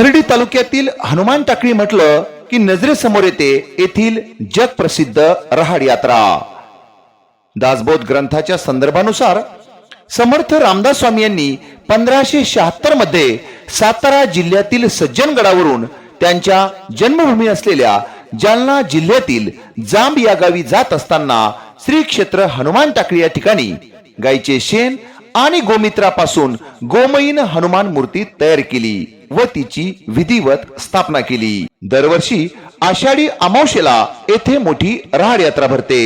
पाथर्डी तालुक्यातील हनुमान टाकळी म्हटलं की नजरेसमोर येते येथील जगप्रसिद्ध रहाड यात्रा. दासबोध ग्रंथाच्या संदर्भानुसार समर्थ रामदास स्वामी यांनी पंधराशे शहात्तरमध्ये सातारा जिल्ह्यातील सज्जनगडावरून त्यांच्या जन्मभूमी असलेल्या जालना जिल्ह्यातील जांब या गावी जात असताना श्री क्षेत्र हनुमान टाकळी या ठिकाणी गायीचे शेण आणि गोमित्रापासून गोमयीन हनुमान मूर्ती तयार केली व तिची विधिवत स्थापना केली. दरवर्षी आषाढी अमावशेला येथे मोठी राहड यात्रा भरते.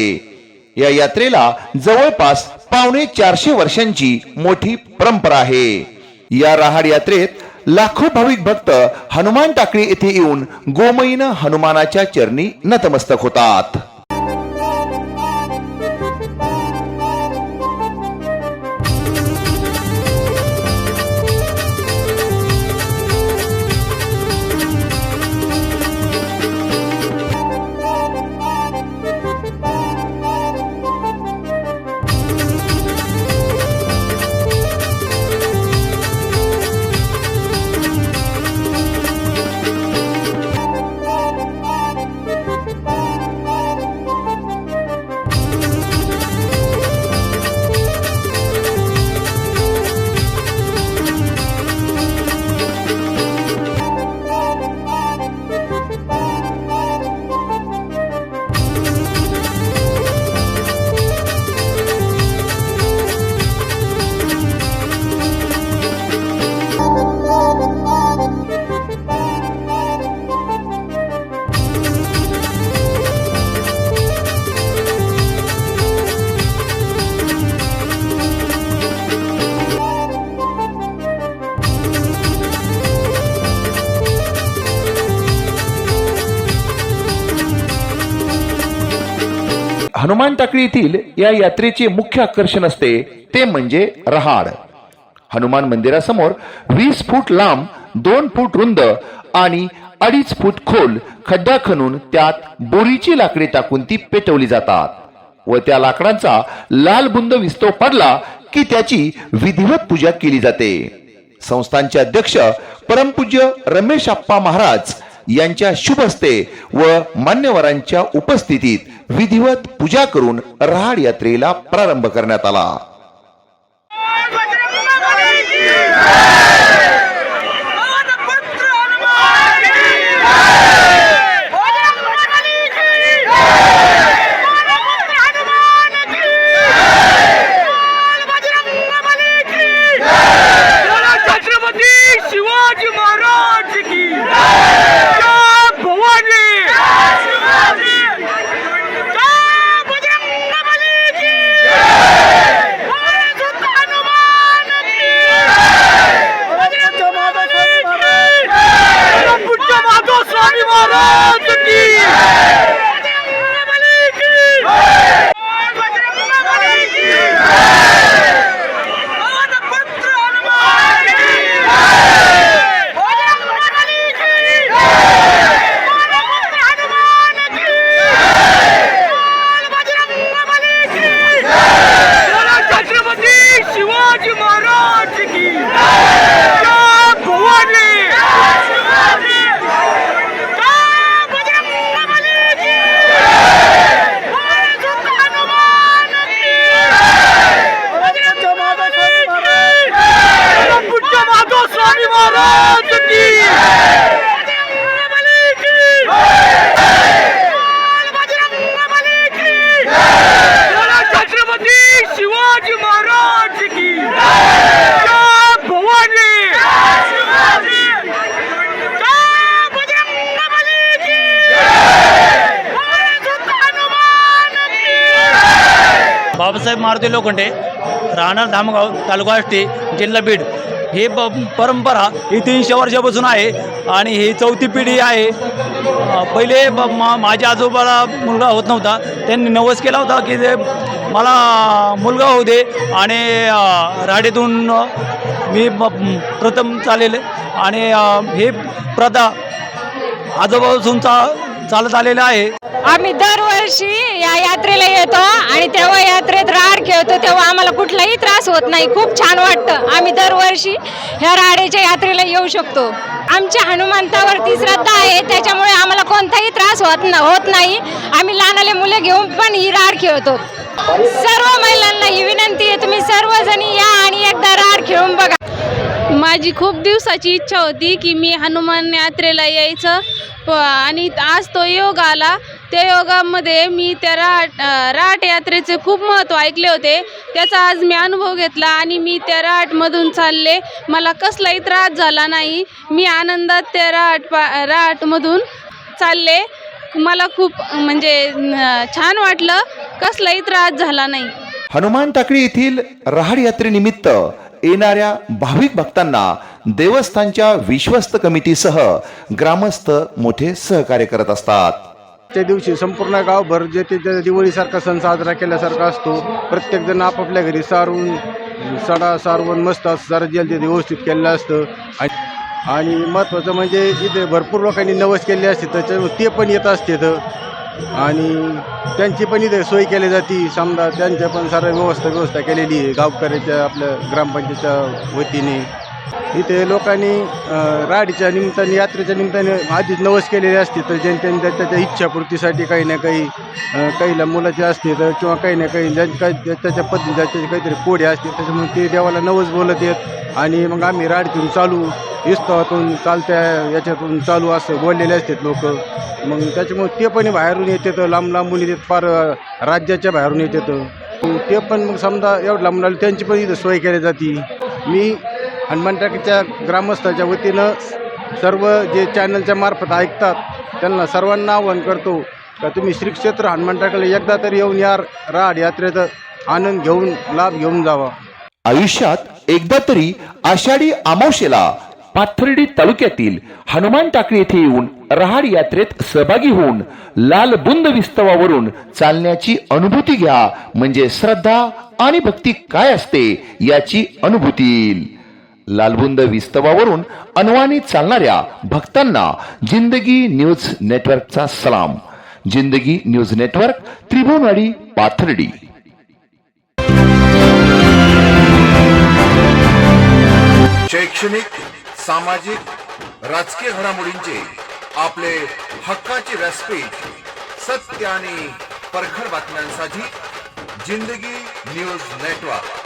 या यात्रेला जवळपास पावणे चारशे वर्षांची मोठी परंपरा आहे. या राहाड यात्रेत लाखो भाविक भक्त हनुमान टाकळी येथे येऊन गोमयीन हनुमानाच्या चरणी नतमस्तक होतात. हनुमान टाकळी येथील या यात्रेचे मुख्य आकर्षण असते ते म्हणजे रहाड. हनुमान मंदिरासमोर वीस फूट लांब दोन फूट रुंद आणि अडीच फूट खोल खड्डा खणून त्यात बोरीची लाकडे टाकून ती पेटवली जातात. व त्या लाकडांचा लाल बुंद विस्तव पडला की त्याची विधिवत पूजा केली जाते. संस्थानचे अध्यक्ष परमपूज्य रमेश आप्पा महाराज यांच्या शुभ हस्ते व मान्यवरांच्या उपस्थितीत विधिवत पूजा करून रहाड यात्रेला प्रारंभ करण्यात आला छत्रपती शिवाजी महाराज की जय भवानी जय बजरंगबली की जय सुत हनुमान की बजरंगबली की जय पूज्य माधव स्वामी महाराज की बजरंगबली की जय बजरंगबली की पुत्र हनुमान की बजरंगबली की पुत्र हनुमान की बजरंगबली की छत्रपती शिवाजी महाराज की जय भवानी जय बजरंगबली की जय सुत हनुमान की पूज्य माधव स्वामी महाराज की छत्रपती शिवाजी महाराज की जय भवानी जय बजरंगबली की जय सुत हनुमान की बाबासाहेब मारुती लोखंडे राहणार धामगाव तालुका आष्टी जिल्हा बीड. ही प परंपरा ही तीनशे वर्षापासून आहे आणि ही चौथी पिढी आहे. पहिले ब- मा माझ्या आजोबाला मुलगा होत नव्हता. त्यांनी नवस केला होता की ते मला मुलगा होऊ दे आणि राडेतून मी प्रथम चालेल. आणि हे प्रथा आजोबापासून चा चालत आलेलं आहे. आम्ही दरवर्षी या यात्रेला येतो आणि तेव्हा यात्रेत राड खेळतो तेव्हा आम्हाला कुठलाही त्रास होत नाही. खूप छान वाटतं. आम्ही दरवर्षी ह्या राडेच्या यात्रेला येऊ शकतो. आमच्या हनुमंतावरती श्रद्धा आहे त्याच्यामुळे आम्हाला कोणताही त्रास होत न होत नाही. आम्ही लहानाले मुले घेऊन पण ही राड खेळतो. सर्व महिलांना ही विनंती आहे तुम्ही सर्वजणी या आणि एकदा राड खेळून बघा. माझी खूप दिवसाची इच्छा होती की मी हनुमान यात्रेला यायचं. प आणि आज तो योग आला. त्या योगामध्ये मी त्या राट राट यात्रेचे खूप महत्त्व ऐकले होते. त्याचा आज मी अनुभव घेतला आणि मी त्या राटमधून चालले. मला कसलाही त्रास झाला नाही. मी आनंदात त्या राट पा राटमधून चालले. मला खूप म्हणजे छान वाटलं. कसलाही त्रास झाला नाही. हनुमान टाकळी येथील रहाड यात्रेनिमित्त येणाऱ्या भाविक भक्तांना देवस्थानच्या विश्वस्त कमिटीसह ग्रामस्थ मोठे सहकार्य करत असतात. त्या दिवशी संपूर्ण गावभर जे ते त्या दिवाळीसारखा सण साजरा केल्यासारखा असतो. प्रत्येकजण आपापल्या घरी सारून सडा सारवून मस्त सारं जे ते व्यवस्थित केलेलं असतं. आणि महत्त्वाचं म्हणजे इथे भरपूर लोकांनी नवस केले असते त्याच्यामुळे ते पण येत असते इथं. आणि त्यांची पण इथे सोय केली जाते. समजा त्यांच्या पण सारं व्यवस्था व्यवस्था केलेली आहे. गावकऱ्याच्या आपल्या ग्रामपंचायतच्या वतीने. इथे लोकांनी राडीच्या निमित्ताने यात्रेच्या निमित्ताने आधीच नवस केलेले असते तर ज्यां त्याच्या इच्छापूर्तीसाठी काही ना काही काहीला मुलाचे असते तर किंवा काही ना काही ज्या काही त्याच्या पद्धती त्याचे काहीतरी कोडे असते त्याच्यामुळे ते देवाला नवस बोलत येत आणि मग आम्ही राडीतून चालू इस्तवातून चालत्या याच्यातून चालू असं बोललेले असतात लोक. मग त्याच्यामुळे ते पण बाहेरून येतात लांब लांबून येतात फार राज्याच्या बाहेरून येतात. ते पण मग समजा एवढं लांबून आले त्यांची पण इथं सोय केली जाते. मी हनुमान टाकीच्या ग्रामस्थाच्या वतीनं सर्व जे चॅनलच्या मार्फत ऐकतात त्यांना सर्वांना आवाहन करतो का तुम्ही श्रीक्षेत्र हनुमान टाकीला एकदा तरी येऊन या राड यात्रेचा आनंद घेऊन लाभ घेऊन जावा. आयुष्यात एकदा तरी आषाढी अमावशेला पाथर्डी तालुक्यातील हनुमान टाकळी येथे येऊन रहाड यात्रेत सहभागी होऊन लाल बुंद विस्तवावरून चालण्याची अनुभूती घ्या. म्हणजे श्रद्धा आणि भक्ती काय असते याची अनुभूती येईल. लालबुंद विस्तवावरून अनवाणी चालणाऱ्या भक्तांना जिंदगी न्यूज नेटवर्कचा सलाम. जिंदगी न्यूज नेटवर्क त्रिभुवनवाडी पाथर्डी. शैक्षणिक सामाजिक राजकीय घडामोडींचे आपले हक्काचे व्यासपीठ सत्य आणि परखड बातम्यांसाठी जिंदगी न्यूज नेटवर्क.